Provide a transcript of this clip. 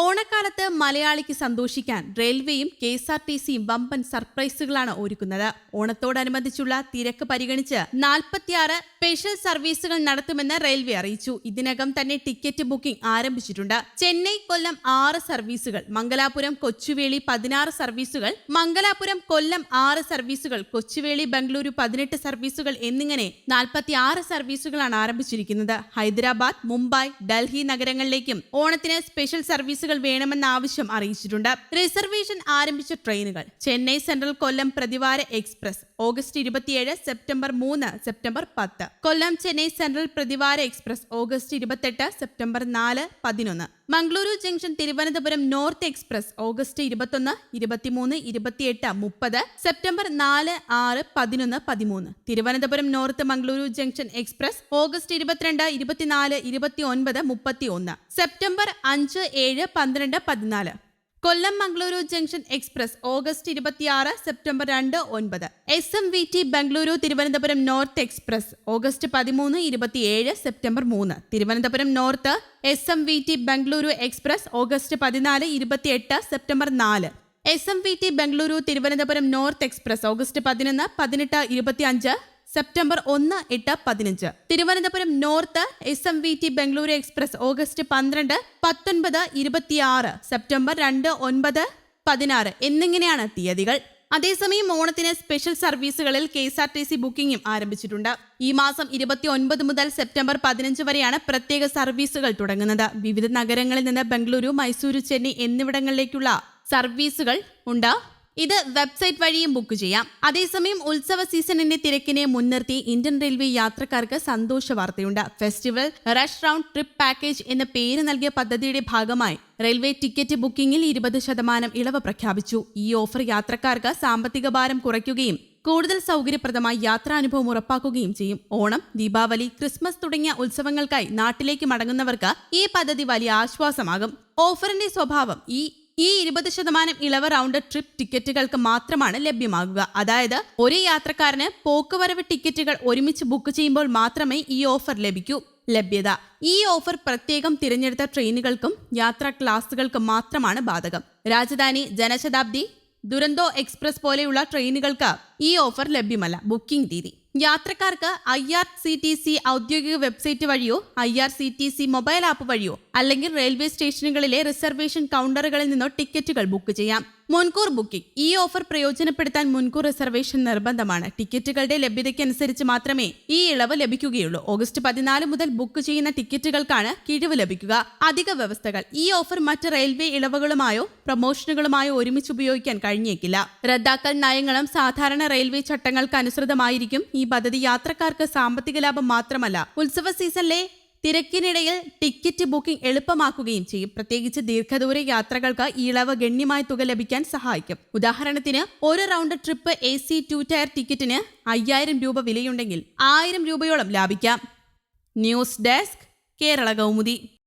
ഓണക്കാലത്ത് മലയാളിക്ക് സന്തോഷിക്കാൻ റെയിൽവേയും കെ എസ് ആർ ടി സിയും വമ്പൻ സർപ്രൈസുകളാണ് ഒരുക്കുന്നത്. ഓണത്തോടനുബന്ധിച്ചുള്ള തിരക്ക് പരിഗണിച്ച് നാൽപ്പത്തിയാറ് സ്പെഷ്യൽ സർവീസുകൾ നടത്തുമെന്ന് റെയിൽവേ അറിയിച്ചു. ഇതിനകം തന്നെ ടിക്കറ്റ് ബുക്കിംഗ് ആരംഭിച്ചിട്ടുണ്ട്. ചെന്നൈ കൊല്ലം ആറ് സർവീസുകൾ മംഗലാപുരം കൊച്ചുവേളി പതിനാറ് സർവീസുകൾ മംഗലാപുരം കൊല്ലം ആറ് സർവീസുകൾ കൊച്ചുവേളി ബംഗളൂരു പതിനെട്ട് സർവീസുകൾ എന്നിങ്ങനെ നാൽപ്പത്തി ആറ് സർവീസുകളാണ് ആരംഭിച്ചിരിക്കുന്നത്. ഹൈദരാബാദ് മുംബൈ ഡൽഹി നഗരങ്ങളിലേക്കും ഓണത്തിന് സ്പെഷ്യൽ സർവീസുകൾ വേണമെന്ന ആവശ്യം അറിയിച്ചിട്ടുണ്ട്. റിസർവേഷൻ ആരംഭിച്ച ട്രെയിനുകൾ ചെന്നൈ സെൻട്രൽ കൊല്ലം പ്രതിവാര എക്സ്പ്രസ് ഓഗസ്റ്റ് ഇരുപത്തിയേഴ് സെപ്റ്റംബർ മൂന്ന് സെപ്റ്റംബർ പത്ത്. കൊല്ലം ചെന്നൈ സെൻട്രൽ പ്രതിവാര എക്സ്പ്രസ് ഓഗസ്റ്റ് ഇരുപത്തെട്ട് സെപ്റ്റംബർ നാല് പതിനൊന്ന്. Mangaluru junction Thiruvananthapuram north express August ഇരുപത്തൊന്ന് ഇരുപത്തിമൂന്ന് ഇരുപത്തിയെട്ട് മുപ്പത് സെപ്റ്റംബർ നാല് ആറ് പതിനൊന്ന് പതിമൂന്ന്. Thiruvananthapuram north Mangaluru junction express August ഇരുപത്തിരണ്ട് ഇരുപത്തിനാല് ഇരുപത്തി ഒൻപത് മുപ്പത്തി ഒന്ന് സെപ്റ്റംബർ അഞ്ച് ഏഴ് പന്ത്രണ്ട് പതിനാല്. Kollam Mangaluru junction express August ഇരുപത്തിയാറ് സെപ്റ്റംബർ രണ്ട് ഒൻപത്. S M V T Bengaluru Thiruvananthapuram north express August പതിമൂന്ന് ഇരുപത്തിയേഴ് സെപ്റ്റംബർ മൂന്ന്. Thiruvananthapuram north S M V T Bengaluru express August പതിനാല് ഇരുപത്തിയെട്ട് സെപ്റ്റംബർ നാല്. S M V T Bengaluru Thiruvananthapuram north express August പതിനൊന്ന് പതിനെട്ട് ഇരുപത്തിയഞ്ച് സെപ്റ്റംബർ ഒന്ന് എട്ട് പതിനഞ്ച്. Thiruvananthapuram north S M V T Bengaluru express August പന്ത്രണ്ട് പത്തൊൻപത് ഇരുപത്തിയാറ് സെപ്റ്റംബർ രണ്ട് ഒൻപത് പതിനാറ് എന്നിങ്ങനെയാണ് തീയതികൾ. അതേസമയം ഓണത്തിന് special സർവീസുകളിൽ K S R T C ബുക്കിംഗും ആരംഭിച്ചിട്ടുണ്ട്. ഈ മാസം ഇരുപത്തി ഒൻപത് മുതൽ സെപ്റ്റംബർ പതിനഞ്ച് വരെയാണ് പ്രത്യേക സർവീസുകൾ തുടങ്ങുന്നത്. വിവിധ നഗരങ്ങളിൽ നിന്ന് ബംഗളൂരു മൈസൂരു ചെന്നൈ എന്നിവിടങ്ങളിലേക്കുള്ള സർവീസുകൾ ഉണ്ട്. ഇത് വെബ്സൈറ്റ് വഴിയും ബുക്ക് ചെയ്യാം. അതേസമയം ഉത്സവ സീസണിന്റെ തിരക്കിനെ മുൻനിർത്തി ഇന്ത്യൻ റെയിൽവേ യാത്രക്കാർക്ക് സന്തോഷ വാർത്തയുണ്ട്. Festival rush round trip package എന്ന പേര് നൽകിയ പദ്ധതിയുടെ ഭാഗമായി റെയിൽവേ ടിക്കറ്റ് ബുക്കിംഗിൽ ഇരുപത് ശതമാനം ഇളവ് പ്രഖ്യാപിച്ചു. ഈ ഓഫർ യാത്രക്കാർക്ക് സാമ്പത്തിക ഭാരം കുറയ്ക്കുകയും കൂടുതൽ സൗകര്യപ്രദമായി യാത്രാനുഭവം ഉറപ്പാക്കുകയും ചെയ്യും. ഓണം ദീപാവലി ക്രിസ്മസ് തുടങ്ങിയ ഉത്സവങ്ങൾക്കായി നാട്ടിലേക്ക് മടങ്ങുന്നവർക്ക് ഈ പദ്ധതി വലിയ ആശ്വാസമാകും. ഓഫറിന്റെ സ്വഭാവം ഈ ഈ ഇരുപത് ശതമാനം ഇളവ് റൗണ്ട് ട്രിപ്പ് ടിക്കറ്റുകൾക്ക് മാത്രമാണ് ലഭ്യമാകുക അതായത് ഒരു യാത്രക്കാരന് പോക്കുവരവ് ടിക്കറ്റുകൾ ഒരുമിച്ച് ബുക്ക് ചെയ്യുമ്പോൾ മാത്രമേ ഈ ഓഫർ ലഭിക്കൂ ലഭ്യത. ഈ ഓഫർ പ്രത്യേകം തിരഞ്ഞെടുത്ത ട്രെയിനുകൾക്കും യാത്രാ ക്ലാസുകൾക്കും മാത്രമാണ് ബാധകം. രാജധാനി ജനശതാബ്ദി ദുരന്തോ എക്സ്പ്രസ് പോലെയുള്ള ട്രെയിനുകൾക്ക് ഈ ഓഫർ ലഭ്യമല്ല. ബുക്കിംഗ് തീയതി. യാത്രക്കാർക്ക് I R C T C ഔദ്യോഗിക വെബ്സൈറ്റ് വഴിയോ I R C T C mobile app വഴിയോ അല്ലെങ്കിൽ റെയിൽവേ സ്റ്റേഷനുകളിലെ റിസർവേഷൻ കൗണ്ടറുകളിൽ നിന്നോ ടിക്കറ്റുകൾ ബുക്ക് ചെയ്യാം. മുൻകൂർ ബുക്കിംഗ്. ഈ ഓഫർ പ്രയോജനപ്പെടുത്താൻ മുൻകൂർ റിസർവേഷൻ നിർബന്ധമാണ്. ടിക്കറ്റുകളുടെ ലഭ്യതയ്ക്കനുസരിച്ച് മാത്രമേ ഈ ഇളവ് ലഭിക്കുകയുള്ളൂ. ഓഗസ്റ്റ് പതിനാല് മുതൽ ബുക്ക് ചെയ്യുന്ന ടിക്കറ്റുകൾക്കാണ് കിഴിവ് ലഭിക്കുക. അധിക വ്യവസ്ഥകൾ. ഈ ഓഫർ മറ്റ് റെയിൽവേ ഇളവുകളുമായോ പ്രൊമോഷനുകളുമായോ ഒരുമിച്ച് ഉപയോഗിക്കാൻ കഴിഞ്ഞേക്കില്ല. റദ്ദാക്കൽ നയങ്ങളും സാധാരണ റെയിൽവേ ചട്ടങ്ങൾക്ക് അനുസൃതമായിരിക്കും. ഈ പദ്ധതി യാത്രക്കാർക്ക് സാമ്പത്തിക ലാഭം മാത്രമല്ല ഉത്സവ സീസണിലെ തിരക്കിനിടയിൽ ടിക്കറ്റ് ബുക്കിംഗ് എളുപ്പമാക്കുകയും ചെയ്യും. പ്രത്യേകിച്ച് ദീർഘദൂര യാത്രകൾക്ക് ഇളവ് ഗണ്യമായ തുക ലഭിക്കാൻ സഹായിക്കും. ഉദാഹരണത്തിന് ഒരു round trip A C two tier ടിക്കറ്റിന് അയ്യായിരം രൂപ വിലയുണ്ടെങ്കിൽ ആയിരം രൂപയോളം ലാഭിക്കാം. News desk Kerala Kaumudi.